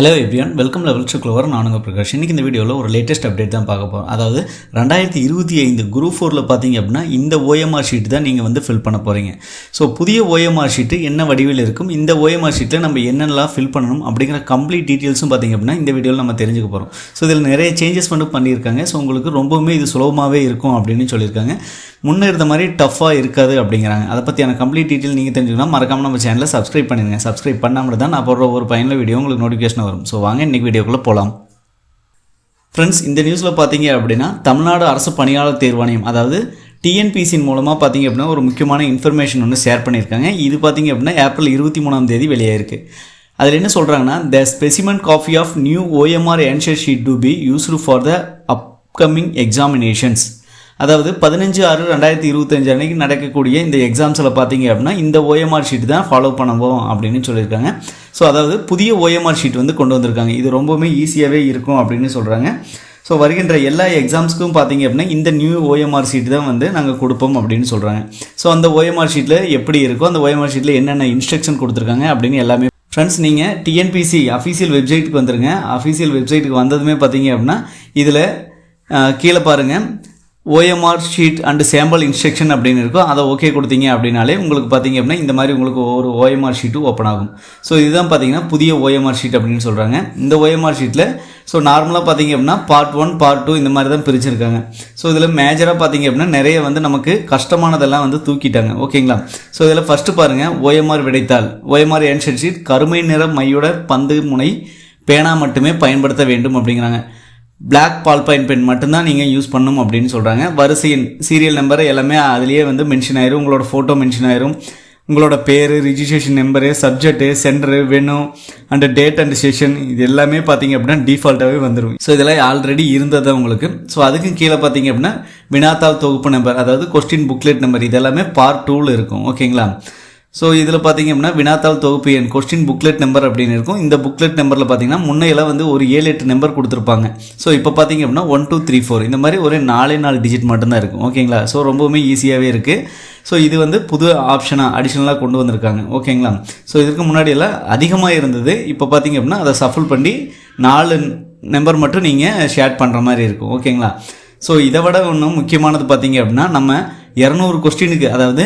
Hello everyone welcome level to நானுங்க பிரகாஷ். இன்றைக்கி இந்த வீடியோவில் ஒரு லேட்டஸ்ட் அப்டேட் தான் பார்க்க போகிறோம் அதாவது ரெண்டாயிரத்தி இருபத்தி ஐந்து குரூப் ஃபோரில் பார்த்தீங்க அப்படின்னா இந்த ஓஎம்ஆர் ஷீட் தான் நீங்கள் வந்து ஃபில் பண்ண போகிறீங்க ஸோ புதிய ஓஎம்ஆர் ஷீட்டு என்ன வடிவில் இருக்கும் இந்த ஓஎம்ஆர் ஷீட்டில் நம்ம என்னென்னலாம் ஃபில் பண்ணணும் அப்படிங்கிற கம்ப்ளீட் டீட்டெயில்ஸும் பார்த்தீங்க அப்படின்னா இந்த வீடியோவில் நம்ம தெரிஞ்சுக்க போகிறோம் ஸோ இதில் நிறைய சேஞ்சஸ் வந்து பண்ணியிருக்காங்க. ஸோ உங்களுக்கு ரொம்பவுமே இது சுலபமாகவே இருக்கும் அப்படின்னு சொல்லியிருக்காங்க. முன்னே இருந்த மாதிரி டஃப்பாக இருக்காது அப்படிங்கிறாங்க. அதை பற்றியான கம்ப்ளீட் டீட்டெயில் நீங்கள் தெரிஞ்சுக்கணும் மறக்காம நம்ம சேனலை சப்ஸ்கிரைப் பண்ணிடுங்க. சப்ஸ்கிரைப் பண்ணாமல் தான் நான் போடுற ஒரு பயனில் வீடியோ உங்களுக்கு நோட்டிஃபிகேஷன் வரும். ஸோ வாங்க இன்றைக்கி வீடியோக்குள்ளே போகலாம் ஃப்ரெண்ட்ஸ் இந்த நியூஸில் பார்த்தீங்க அப்படின்னா தமிழ்நாடு அரசு பணியாளர் தேர்வாணையம் அதாவது டிஎன்பிசியின் மூலமாக பார்த்தீங்க அப்படின்னா ஒரு முக்கியமான இன்ஃபர்மேஷன் ஒன்று ஷேர் பண்ணியிருக்காங்க. இது பார்த்தீங்க அப்படின்னா ஏப்ரல் இருபத்தி மூணாம் தேதி வெளியாயிருக்கு. அதில் என்ன சொல்கிறாங்கன்னா the specimen copy of new OMR answer sheet to be used for the upcoming examinations அதாவது பதினஞ்சு ஆறு ரெண்டாயிரத்தி இருபத்தஞ்சு அன்னைக்கு நடக்கக்கூடிய இந்த எக்ஸாம்ஸில் பார்த்தீங்க அப்படின்னா இந்த ஓஎம்ஆர் ஷீட் தான் ஃபாலோ பண்ணுவோம் அப்படின்னு சொல்லியிருக்காங்க. ஸோ அதாவது புதிய ஓஎம்ஆர் ஷீட் வந்து கொண்டு வந்திருக்காங்க. இது ரொம்பவுமே ஈஸியாகவே இருக்கும் அப்படின்னு சொல்கிறாங்க ஸோ வருகின்ற எல்லா எக்ஸாம்ஸ்க்கும் பார்த்தீங்க அப்படின்னா இந்த நியூ ஓஎம்ஆர் ஷீட் தான் வந்து நாங்கள் கொடுப்போம் அப்படின்னு சொல்கிறாங்க ஸோ அந்த ஓஎம்ஆர் ஷீட்டில் எப்படி இருக்கோ அந்த ஓஎம்ஆர் ஷீட்டில் என்னென்ன இன்ஸ்ட்ரக்ஷன் கொடுத்துருக்காங்க அப்படின்னு எல்லாமே ஃப்ரெண்ட்ஸ் நீங்கள் டிஎன்பிசி அஃபீஷியல் வெப்சைட்டுக்கு வந்துருங்க. அஃபீஷியல் வெப்சைட்டுக்கு வந்ததுமே பார்த்தீங்க அப்படின்னா இதில் கீழே பாருங்கள் OMR sheet and sample instruction அப்படின்னு இருக்கும். அதை ஓகே கொடுத்தீங்க அப்படின்னாலே உங்களுக்கு பார்த்தீங்க அப்படின்னா இந்த மாதிரி உங்களுக்கு ஒரு ஓஎம்ஆர் ஷீட்டு ஓப்பன் ஆகும். ஸோ இதுதான் பார்த்தீங்கன்னா புதிய ஓஎம்ஆர் ஷீட் அப்படின்னு சொல்கிறாங்க இந்த ஓஎம்ஆர் ஷீட்டில் ஸோ நார்மலாக பார்த்தீங்க அப்படின்னா பார்ட் ஒன் பார்ட் டூ இந்த மாதிரி தான் பிரிச்சிருக்காங்க. ஸோ இதில் மேஜராக பார்த்தீங்க அப்படின்னா நிறைய வந்து நமக்கு கஷ்டமானதெல்லாம் வந்து தூக்கிட்டாங்க. ஓகேங்களா ஸோ இதில் ஃபஸ்ட்டு பாருங்கள் ஓஎம்ஆர் விடைத்தாள் ஓஎம்ஆர் ஆன்சர் ஷீட் கருமை நிற மையோட பந்து முனை பேனா மட்டுமே பயன்படுத்த வேண்டும் அப்படிங்கிறாங்க. பிளாக் பால் பாயிண்ட் பென் மட்டும்தான் நீங்கள் யூஸ் பண்ணணும் அப்படின்னு சொல்கிறாங்க வரிசையின் சீரியல் நம்பர் எல்லாமே அதுலேயே வந்து மென்ஷன் ஆயிரும். உங்களோட ஃபோட்டோ மென்ஷன் ஆயிரும். உங்களோட பேர் registration number subject centre venue and date and session இது எல்லாமே பார்த்தீங்க அப்படின்னா டிஃபால்ட்டாகவே வந்துடும் ஸோ இதெல்லாம் ஆல்ரெடி இருந்தது உங்களுக்கு. ஸோ அதுக்கும் கீழே பார்த்தீங்க அப்படின்னா வினாத்தாள் தொகுப்பு நம்பர் அதாவது கொஸ்டின் புக்லெட் நம்பர் இது எல்லாமே பார்ட் டூவில் இருக்கும். ஓகேங்களா ஸோ இதில் பார்த்தீங்க அப்படின்னா வினாத்தாள் தொகுப்பு என் கொஸ்டின் புக்லெட் நம்பர் அப்படின்னு இருக்கும். இந்த புக்லெட் நம்பரில் பார்த்தீங்கன்னா முன்னையெல்லாம் வந்து ஒரு ஏழு எட்டு நம்பர் கொடுத்துருப்பாங்க. ஸோ இப்போ பார்த்தீங்க அப்படின்னா ஒன் டூ த்ரீ ஃபோர் இந்த மாதிரி ஒரு நாலே நாலு டிஜிட் மட்டும்தான் இருக்கும். ஓகேங்களா ஸோ ரொம்பவுமே ஈஸியாகவே இருக்குது ஸோ இது வந்து புது ஆப்ஷனாக அடிஷ்னலாக கொண்டு வந்திருக்காங்க. ஓகேங்களா ஸோ இதுக்கு முன்னாடியெல்லாம் அதிகமாக இருந்தது. இப்போ பார்த்தீங்க அப்படின்னா அதை சஃபல் பண்ணி நாலு நம்பர் மட்டும் நீங்கள் ஷேர் பண்ணுற மாதிரி இருக்கும். ஓகேங்களா ஸோ இதை விட ஒன்றும் முக்கியமானது பார்த்தீங்க அப்படின்னா நம்ம இரநூறு கொஸ்டினுக்கு அதாவது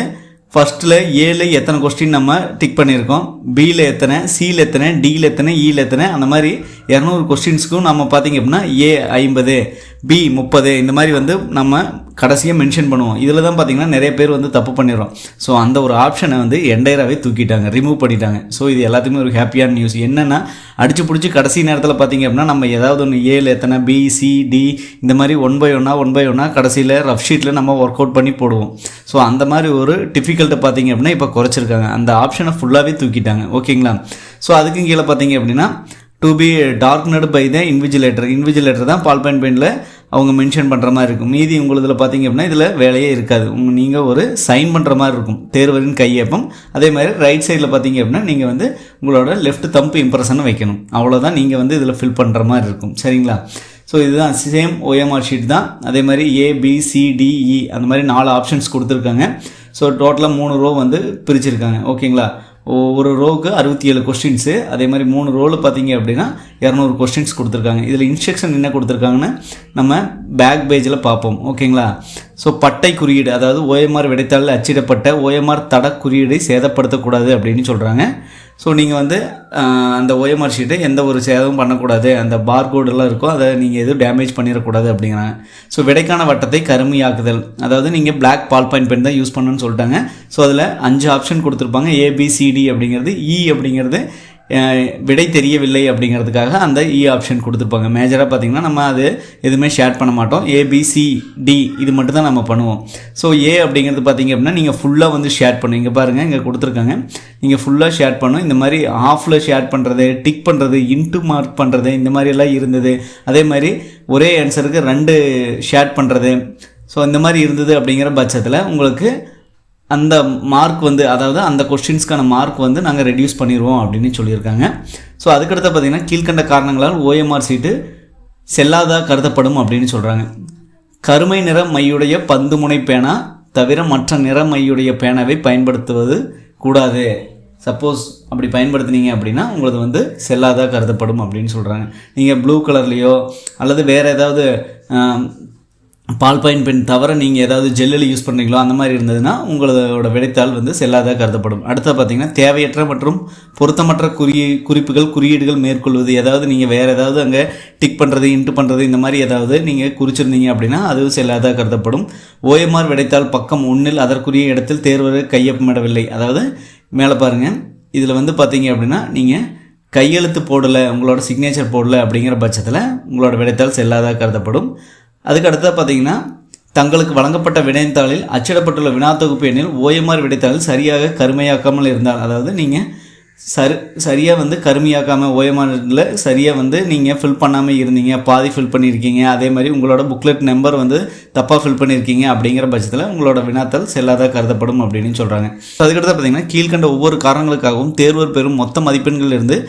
ஃபஸ்ட்டில் ஏழு எத்தனை கொஸ்டின் நம்ம டிக் பண்ணியிருக்கோம்? பியில் எத்தனை? சியில் எத்தனை? டியில் எத்தனை? இயில் எத்தனை? அந்த மாதிரி இரநூறு கொஸ்டின்ஸ்க்கும் நம்ம பார்த்திங்க அப்படின்னா ஏ ஐம்பது. பி முப்பது இந்த மாதிரி வந்து நம்ம கடைசியாக மென்ஷன் பண்ணுவோம். இதில் தான் பார்த்திங்கன்னா நிறைய பேர் வந்து தப்பு பண்ணிடுறோம். ஸோ அந்த ஒரு ஆப்ஷனை வந்து எண்டையராகவே தூக்கிட்டாங்க ரிமூவ் பண்ணிட்டாங்க. ஸோ இது எல்லாத்துக்குமே ஒரு ஹாப்பியான நியூஸ் என்னென்னா அடிச்சு பிடிச்சி கடைசி நேரத்தில் பார்த்திங்க அப்படின்னா நம்ம ஏதாவது ஒன்று ஏழு எத்தனை பி சி டி இந்த மாதிரி ஒன் பை ஒன்னாக ஒன் பை ஒன்னாக கடைசியில் ரஃப் ஷீட்டில் நம்ம ஒர்க் அவுட் பண்ணி போடுவோம். ஸோ அந்த மாதிரி ஒரு டிஃபிகல்ட்டை பார்த்திங்க அப்படின்னா இப்போ குறைச்சிருக்காங்க. அந்த ஆப்ஷனை ஃபுல்லாகவே தூக்கிட்டாங்க. ஓகேங்களா? ஸோ அதுக்கும் கீழே பார்த்தீங்க அப்படின்னா to be darkened by the invigilator invigilator தான் பால் பாயிண்ட் பெயிண்டில் அவங்க மென்ஷன் பண்ணுற மாதிரி இருக்கும். மீதி உங்களுதில் பார்த்தீங்க அப்படின்னா இதில் வேலையே இருக்காது. உங்க நீங்கள் ஒரு சைன் பண்ணுற மாதிரி இருக்கும். தேர்வரின் கையேப்பம். அதே மாதிரி ரைட் சைடில் பார்த்தீங்க அப்படின்னா நீங்கள் வந்து உங்களோட லெஃப்ட் தம்பு இம்ப்ரெஷனை வைக்கணும். அவ்வளோதான் நீங்கள் வந்து இதில் ஃபில் பண்ணுற மாதிரி இருக்கும். சரிங்களா? ஸோ இதுதான் சேம் ஓஎம்ஆர் ஷீட் தான். அதே மாதிரி ஏபிசிடிஇ e, அந்த மாதிரி நாலு ஆப்ஷன்ஸ் கொடுத்துருக்காங்க. ஸோ டோட்டலாக மூணு ரோ வந்து பிரிச்சிருக்காங்க. ஓகேங்களா ஒரு ரோவுக்கு அறுபத்தி ஏழு கொஸ்டின்ஸு அதே மாதிரி மூணு ரோவில் பார்த்தீங்க அப்படின்னா இரநூறு கொஸ்டின்ஸ் கொடுத்துருக்காங்க. இதில் இன்ஸ்ட்ரக்ஷன் என்ன கொடுத்துருக்காங்கன்னு நம்ம பேக் பேஜில் பார்ப்போம். ஓகேங்களா ஸோ பட்டை குறியீடு அதாவது ஓஎம்ஆர் விடைத்தாளில் அச்சிடப்பட்ட ஓஎம்ஆர் தட குறியீடை சேதப்படுத்தக்கூடாது அப்படின்னு சொல்கிறாங்க ஸோ நீங்கள் வந்து அந்த ஓஎம்ஆர் ஷீட்டை எந்த ஒரு சேதமும் பண்ணக்கூடாது. அந்த பார்கோடெல்லாம் இருக்கும் அதை நீங்கள் எதுவும் டேமேஜ் பண்ணிடக்கூடாது அப்படிங்கிறாங்க. ஸோ விடைக்கான வட்டத்தை கருமையாக்குதல் அதாவது நீங்கள் பிளாக் பால் பாயிண்ட் பென் தான் யூஸ் பண்ணணும்னு சொல்லிட்டாங்க. ஸோ அதில் அஞ்சு ஆப்ஷன் கொடுத்துருப்பாங்க. ஏபிசிடி அப்படிங்கிறது இ அப்படிங்கிறது விடை தெரியவில்லை அப்படிங்கிறதுக்காக அந்த e இ ஆப்ஷன் கொடுத்துருப்பாங்க. மேஜராக பார்த்திங்கன்னா நம்ம அது எதுவுமே ஷேர் பண்ண மாட்டோம். ஏபிசி டி இது மட்டும் தான் நம்ம பண்ணுவோம். ஸோ ஏ அப்படிங்கிறது பார்த்திங்க அப்படின்னா நீங்கள் ஃபுல்லாக வந்து ஷேர் பண்ணும் இங்கே பாருங்கள் இங்கே கொடுத்துருக்காங்க. நீங்கள் ஃபுல்லாக ஷேர் பண்ணும் இந்த மாதிரி ஆஃபில் ஷேர் பண்ணுறது டிக் பண்ணுறது இன்ட்டு மார்க் பண்ணுறது இந்த மாதிரியெல்லாம் இருந்தது. அதே மாதிரி ஒரே ஆன்சருக்கு ரெண்டு ஷேர் பண்ணுறது ஸோ இந்த மாதிரி இருந்தது அப்படிங்கிற பட்சத்தில் உங்களுக்கு அந்த மார்க் வந்து அதாவது அந்த கொஸ்டின்ஸ்க்கான மார்க் வந்து நாங்கள் ரெடியூஸ் பண்ணிடுவோம் அப்படின்னு சொல்லியிருக்காங்க. ஸோ அதுக்கடுத்து பார்த்திங்கன்னா கீழ்கண்ட காரணங்களால் ஓஎம்ஆர் சீட்டு செல்லாதா கருதப்படும் அப்படின்னு சொல்கிறாங்க கருமை நிற மையுடைய பந்து முனை பேனா தவிர மற்ற நிற மையுடைய பேனாவை பயன்படுத்துவது கூடாது. சப்போஸ் அப்படி பயன்படுத்துனீங்க அப்படின்னா உங்களுக்கு வந்து செல்லாதாக கருதப்படும் அப்படின்னு சொல்கிறாங்க நீங்கள் ப்ளூ கலர்லேயோ அல்லது வேறு ஏதாவது பால் பாயிண்ட் பென் தவிர நீங்கள் ஏதாவது ஜெல்லில் யூஸ் பண்ணுறீங்களோ அந்த மாதிரி இருந்ததுன்னா உங்களோட விடைத்தாள் வந்து செல்லாதாக கருதப்படும். அடுத்து பார்த்தீங்கன்னா தேவையற்ற மற்றும் பொருத்தமற்ற குறி குறிப்புகள் குறியீடுகள் மேற்கொள்வது ஏதாவது நீங்கள் வேறு ஏதாவது அங்கே டிக் பண்ணுறது இன்ட்டு பண்ணுறது இந்த மாதிரி ஏதாவது நீங்கள் குறிச்சிருந்தீங்க அப்படின்னா அதுவும் செல்லாதாக கருதப்படும். ஓஎம்ஆர் விடைத்தாள் பக்கம் ஒன்றில் அதற்குரிய இடத்தில் தேர்வு கையொப்பமிடவில்லை. அதாவது மேலே பாருங்கள் இதில் வந்து பார்த்தீங்க அப்படின்னா நீங்கள் கையெழுத்து போடலை உங்களோட சிக்னேச்சர் போடலை அப்படிங்கிற பட்சத்தில் உங்களோட விடைத்தாள் செல்லாதாக கருதப்படும். அதுக்கு அடுத்தது பார்த்தீங்கன்னா தங்களுக்கு வழங்கப்பட்ட விடைத்தாளில் அச்சிடப்பட்டுள்ள வினா தொகுப்பு எண்ணில் ஓஎம்ஆர் விடைத்தாளில் சரியாக கருமையாக்காமல் இருந்தால் அதாவது நீங்கள் சரி சரியாக வந்து கருமையாக்காமல் ஓஎம்ஆரில் சரியாக வந்து நீங்கள் ஃபில் பண்ணாமல் இருந்தீங்க பாதி ஃபில் பண்ணியிருக்கீங்க அதே மாதிரி உங்களோட புக்லெட் நம்பர் வந்து தப்பாக ஃபில் பண்ணியிருக்கீங்க அப்படிங்கிற பட்சத்தில் உங்களோட வினாத்தாள் செல்லாத கருதப்படும் அப்படின்னு சொல்கிறாங்க அதுக்கடுத்து பார்த்தீங்கன்னா கீழ்கண்ட ஒவ்வொரு காரணங்களுக்காகவும் தேர்வர் பெறும் மொத்த மதிப்பெண்களிலிருந்து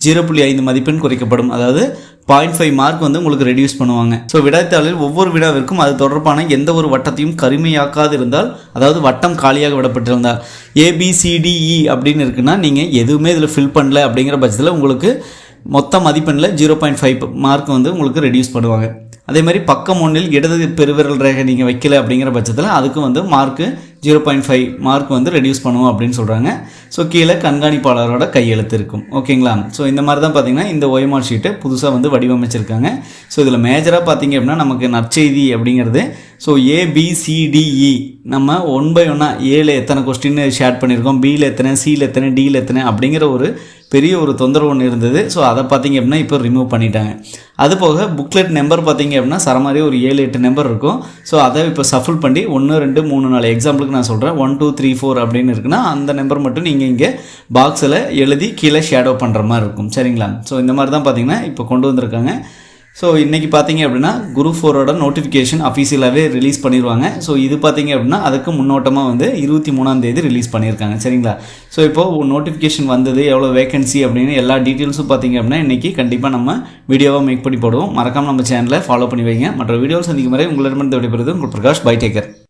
ஜீரோ புள்ளி ஐந்து மதிப்பெண் குறைக்கப்படும். அதாவது பாயிண்ட் ஃபைவ் மார்க் வந்து உங்களுக்கு ரெடியூஸ் பண்ணுவாங்க. ஸோ விடைத்தாளில் ஒவ்வொரு வினாவிற்கும் அது தொடர்பான எந்த ஒரு வட்டத்தையும் கருமையாக்காது இருந்தால் அதாவது வட்டம் காலியாக விடப்பட்டிருந்தால் ஏபிசிடிஇ e அப்படின்னு இருக்குன்னா நீங்கள் எதுவுமே இதில் ஃபில் பண்ணல அப்படிங்கிற பட்சத்தில் உங்களுக்கு மொத்த மதிப்பெண்ணில் ஜீரோ பாயிண்ட் ஃபைவ் மார்க் வந்து உங்களுக்கு ரெடியூஸ் பண்ணுவாங்க. அதே மாதிரி பக்கம் ஒன்றில் இடது பெருவிரல் ரேகை நீங்கள் வைக்கல அப்படிங்கிற பட்சத்தில் அதுக்கு வந்து mark zero point five mark வந்து ரெடியூஸ் பண்ணுவோம் அப்படின்னு சொல்கிறாங்க ஸோ கீழே கண்காணிப்பாளரோட கையெழுத்து இருக்கும். ஓகேங்களா? ஸோ இந்த மாதிரி தான் பார்த்தீங்கன்னா இந்த ஒய்மார் ஷீட்டை புதுசாக வந்து வடிவமைச்சிருக்காங்க. ஸோ இதில் மேஜராக பார்த்தீங்க அப்படின்னா நமக்கு நற்செய்தி அப்படிங்கிறது. ஸோ ஏபிசிடிஇ e நம்ம ஒன் பை ஒன்னாக ஏல எத்தனை கொஸ்டின் ஷேர் பண்ணியிருக்கோம். பியில் எத்தனை சியில் எத்தனை டியில் எத்தனை அப்படிங்கிற ஒரு பெரிய ஒரு தொந்தரவு ஒன்று இருந்தது. ஸோ அதை பார்த்தீங்க அப்படின்னா இப்போ ரிமூவ் பண்ணிட்டாங்க. அது போக புக்லெட் நம்பர் பார்த்தீங்க அப்படின்னா சரமாரி ஒரு ஏழு எட்டு நம்பர் இருக்கும். ஸோ அதை இப்போ சஃபுல் பண்ணி ஒன்று ரெண்டு மூணு நாலு எக்ஸாம்பிளுக்கு நான் சொல்கிறேன் ஒன் டூ த்ரீ ஃபோர் அப்படின்னு இருக்குன்னா அந்த நம்பர் மட்டும் நீங்கள் இங்கே பாக்ஸில் எழுதி கீழே ஷேடோ பண்ணுற மாதிரி இருக்கும். சரிங்களா? ஸோ இந்த மாதிரி தான் பார்த்தீங்கன்னா இப்போ கொண்டு வந்திருக்காங்க. ஸோ இன்றைக்கி பார்த்தீங்க அப்படின்னா குரு ஃபோரோட நோட்டிஃபிகேஷன் அஃபீஷியலாகவே ரிலீஸ் பண்ணிடுவாங்க ஸோ இது பார்த்தீங்க அப்படின்னா அதுக்கு முன்னோட்டமாக வந்து இருபத்தி மூணாம் தேதி ரிலீஸ் பண்ணியிருக்காங்க சரிங்களா? ஸோ இப்போது நோட்டிஃபிகேஷன் வந்தது எவ்வளோ வேகன்சி அப்படின்னு எல்லா டீட்டெயில்ஸும் பார்த்தீங்க அப்படின்னா இன்றைக்கி கண்டிப்பாக நம்ம வீடியோவாக மேக் பண்ணி போடுவோம். மறக்காமல் நம்ம சேனலை ஃபாலோ பண்ணி வைங்க. மற்ற வீடியோஸ் சந்திக்கும் வரை உங்களிடமிருந்து விடைபெறுது உங்கள் பிரகாஷ் பை டேக்கர்